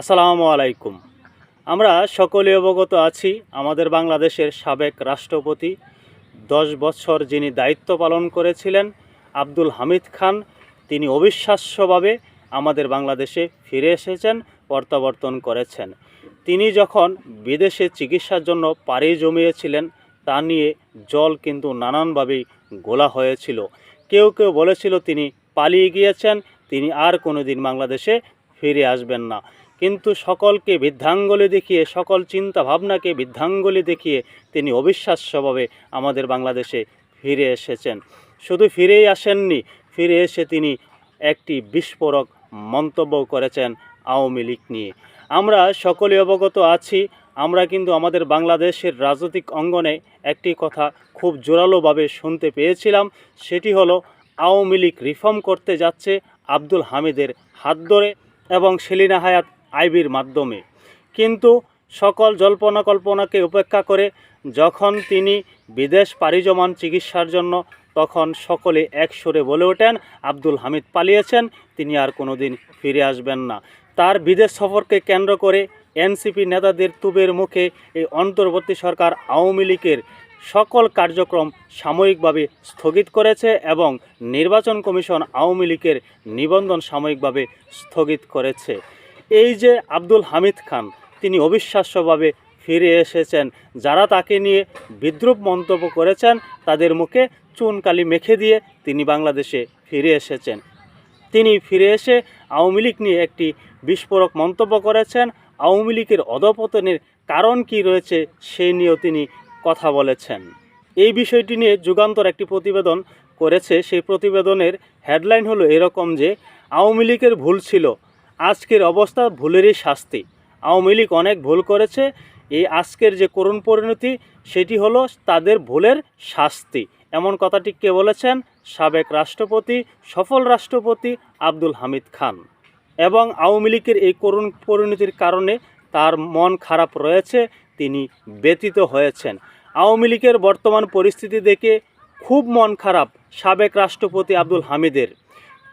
আসসালামু আলাইকুম। আমরা সকলে অবগত আছি আমাদের বাংলাদেশের সাবেক রাষ্ট্রপতি, দশ বছর যিনি দায়িত্ব পালন করেছিলেন, আব্দুল হামিদ খান। তিনি অবিশ্বাস্যভাবে আমাদের বাংলাদেশে ফিরে এসেছেন, প্রত্যাবর্তন করেছেন। তিনি যখন বিদেশে চিকিৎসার জন্য পাড়ি জমিয়েছিলেন, তা নিয়ে জল কিন্তু নানানভাবেই গোলা হয়েছিল। কেউ কেউ বলেছিল তিনি পালিয়ে গিয়েছেন, তিনি আর কোনোদিন বাংলাদেশে ফিরে আসবেন না। কিন্তু সকলকে বৃদ্ধাঙ্গলি দেখিয়ে, সকল চিন্তা ভাবনাকে বৃদ্ধাঙ্গলি দেখিয়ে তিনি অবিশ্বাস্যভাবে আমাদের বাংলাদেশে ফিরে এসেছেন। শুধু ফিরেই আসেননি, ফিরে এসে তিনি একটি বিস্ফোরক মন্তব্য করেছেন আওয়ামী লীগ নিয়ে। আমরা সকলে অবগত আছি, আমরা কিন্তু আমাদের বাংলাদেশের রাজনৈতিক অঙ্গনে একটি কথা খুব জোরালোভাবে শুনতে পেয়েছিলাম, সেটি হলো আওয়ামী লীগ রিফর্ম করতে যাচ্ছে আব্দুল হামিদের হাত ধরে এবং সেলিনা হায়াত আইবির মাধ্যমে। কিন্তু সকল জল্পনা কল্পনাকে উপেক্ষা করে যখন তিনি বিদেশ পাড়ি জমান চিকিৎসার জন্য তখন সকলে এক সুরে বলে ওঠেন, আব্দুল হামিদ পালিয়েছেন, তিনি আর কোনোদিন ফিরে আসবেন না। তার বিদেশ সফরকে কেন্দ্র করে এনসিপি নেতাদের তুবের মুখে এই অন্তর্বর্তী সরকার আওয়ামী লীগের সকল কার্যক্রম সাময়িকভাবে স্থগিত করেছে এবং নির্বাচন কমিশন আওয়ামী লীগের নিবন্ধন সাময়িকভাবে স্থগিত করেছে। এই যে আব্দুল হামিদ খান, তিনি অবিশ্বাস্যভাবে ফিরে এসেছেন। যারা তাকে নিয়ে বিদ্রুপ মন্তব্য করেছেন, তাদের মুখে চুনকালি মেখে দিয়ে তিনি বাংলাদেশে ফিরে এসেছেন। তিনি ফিরে এসে আওয়ামী লীগ নিয়ে একটি বিস্ফোরক মন্তব্য করেছেন। আওয়ামী লীগের অধপতনের কারণ কি রয়েছে সেই নিয়েও তিনি কথা বলেছেন। এই বিষয়টি নিয়ে যুগান্তর একটি প্রতিবেদন করেছে। সেই প্রতিবেদনের হেডলাইন হলো এরকম যে, আওয়ামী লীগের ভুল ছিল আজকের অবস্থা ভুলেরই শাস্তি। আওয়ামী লীগ অনেক ভুল করেছে। এই আজকের যে করুণ পরিণতি, সেটি হলো তাদের ভুলের শাস্তি। এমন কথাটি কে বলেছেন? সাবেক রাষ্ট্রপতি, সফল রাষ্ট্রপতি আব্দুল হামিদ খান। এবং আওয়ামী লীগের এই করুণ পরিণতির কারণে তার মন খারাপ রয়েছে, তিনি ব্যতীত হয়েছেন। আওয়ামী লীগের বর্তমান পরিস্থিতি দেখে খুব মন খারাপ সাবেক রাষ্ট্রপতি আব্দুল হামিদের।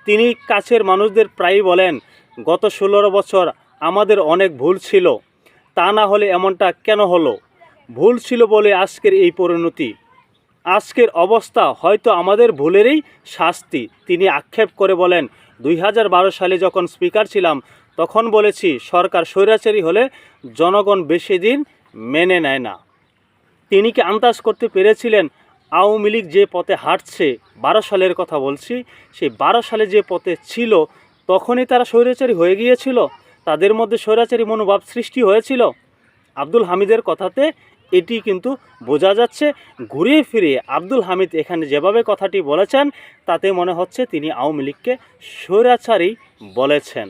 তিনি কাছের মানুষদের প্রায়ই বলেন গত ষোলো বছর আমাদের অনেক ভুল ছিল, তা না হলে এমনটা কেন হলো? ভুল ছিল বলে আজকের এই পরিণতি। আজকের অবস্থা হয়তো আমাদের ভুলেরই শাস্তি, তিনি আক্ষেপ করে বলেন। দুই হাজার বারো সালে যখন স্পিকার ছিলাম, তখন বলেছি, সরকার স্বৈরাচারী হলে জনগণ বেশি দিন মেনে নেয় না। তিনি কি আন্দাজ করতে পেরেছিলেন, আওয়ামী লীগ যে পথে হাঁটছে, বারো সালের কথা বলছি, সেই বারো সালে যে পথে ছিল তখনই তারা স্বৈরাচারী হয়ে গিয়েছিল। তাদের মধ্যে স্বৈরাচারী মনোভাব সৃষ্টি হয়েছিল। আব্দুল হামিদের কথাতে এটি কিন্তু বোঝা যাচ্ছে। ঘুরিয়ে ফিরিয়ে আব্দুল হামিদ এখানে যেভাবে কথাটি বলেছেন, তাতে মনে হচ্ছে তিনি আওয়ামী লীগকে স্বৈরাচারী বলেছেন।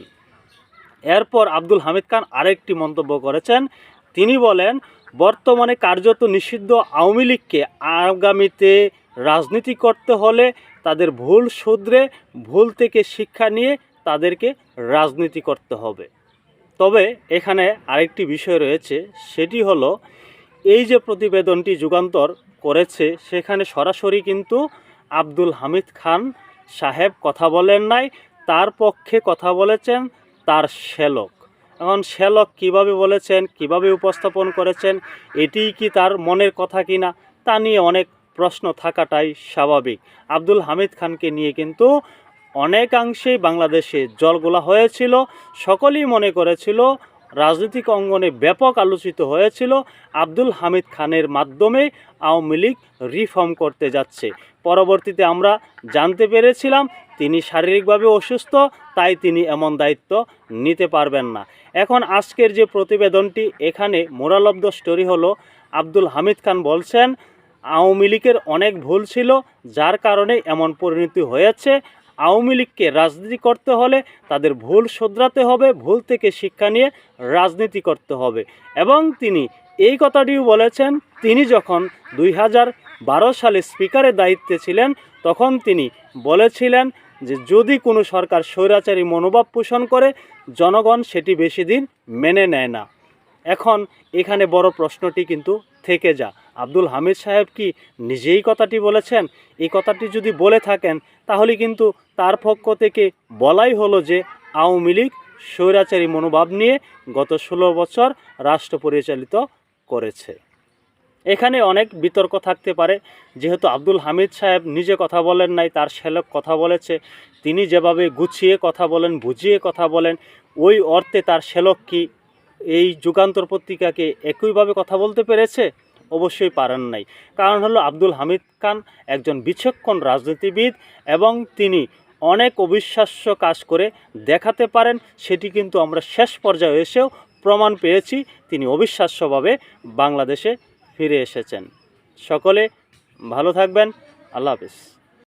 এরপর আব্দুল হামিদ খান আরেকটি মন্তব্য করেছেন। তিনি বলেন, বর্তমানে কার্যত নিষিদ্ধ আওয়ামী লীগকে আগামীতে রাজনীতি করতে হলে তাদের ভুল শুধরে, ভুল থেকে শিক্ষা নিয়ে তাদেরকে রাজনীতি করতে হবে। তবে এখানে আরেকটি বিষয় রয়েছে, সেটি হলো এই যে প্রতিবেদনটি যুগান্তর করেছে, সেখানে সরাসরি কিন্তু আব্দুল হামিদ খান সাহেব কথা বলেন নাই, তার পক্ষে কথা বলেছেন, তার শ্যালক। এখন শ্যালক কীভাবে বলেছেন, কীভাবে উপস্থাপন করেছেন, এটিই কি তার মনের কথা কিনা, তা নিয়ে অনেক প্রশ্ন থাকাটাই স্বাভাবিক। আব্দুল হামিদ খানকে নিয়ে কিন্তু অনেকাংশেই বাংলাদেশে জলগোলা হয়েছিল, সকলেই মনে করেছিল রাজনৈতিক অঙ্গনে ব্যাপক আলোচিত হয়েছিল, আব্দুল হামিদ খানের মাধ্যমে আওয়ামী লীগ রিফর্ম করতে যাচ্ছে। পরবর্তীতে আমরা জানতে পেরেছিলাম, তিনি শারীরিকভাবে অসুস্থ, তাই তিনি এমন দায়িত্ব নিতে পারবেন না। এখন আজকের যে প্রতিবেদনটি, এখানে মোরাল অব দ্য স্টোরি হলো, আব্দুল হামিদ খান বলছেন, আওয়ামী লীগের অনেক ভুল ছিল, যার কারণে এমন পরিণতি হয়েছে আওয়ামী লীগকে রাজনীতি করতে হলে তাদের ভুল শোধরাতে হবে, ভুল থেকে শিক্ষা নিয়ে রাজনীতি করতে হবে। এবং তিনি এই কথাটিও বলেছেন, তিনি যখন দুই হাজার বারো সালে স্পিকারের দায়িত্বে ছিলেন, তখন তিনি বলেছিলেন যে, যদি কোনো সরকার স্বৈরাচারী মনোভাব পোষণ করে, জনগণ সেটি বেশি দিন মেনে নেয় না। এখন এখানে বড় প্রশ্নটি কিন্তু থেকে যা। আব্দুল হামিদ সাহেব কি নিজেই কথাটি বলেছেন? এই কথাটি যদি বলে থাকেন, তাহলে কিন্তু তার পক্ষ থেকে বলাই হলো যে আওয়ামী লীগ স্বৈরাচারী মনোভাব নিয়ে গত ষোলো বছর রাষ্ট্র পরিচালিত করেছে। এখানে অনেক বিতর্ক থাকতে পারে। যেহেতু আব্দুল হামিদ সাহেব নিজে কথা বলেন নাই, তার শ্যালক কথা বলেছে, তিনি যেভাবে গুছিয়ে কথা বলেন, বুঝিয়ে কথা বলেন, ওই অর্থে তার শ্যালক কি এই যুগান্তর পত্রিকাকে একইভাবে কথা বলতে পেরেছে? অবশ্যই পারেন নাই। কারণ হলো আব্দুল হামিদ খান একজন বিচক্ষণ রাজনীতিবিদ এবং তিনি অনেক অবিশ্বাস্য কাজ করে দেখাতে পারেন, সেটি কিন্তু আমরা শেষ পর্যায়ে এসেও প্রমাণ পেয়েছি, তিনি অবিশ্বাস্যভাবে বাংলাদেশে ফিরে এসেছেন। সকলে ভালো থাকবেন, আল্লাহ হাফিজ।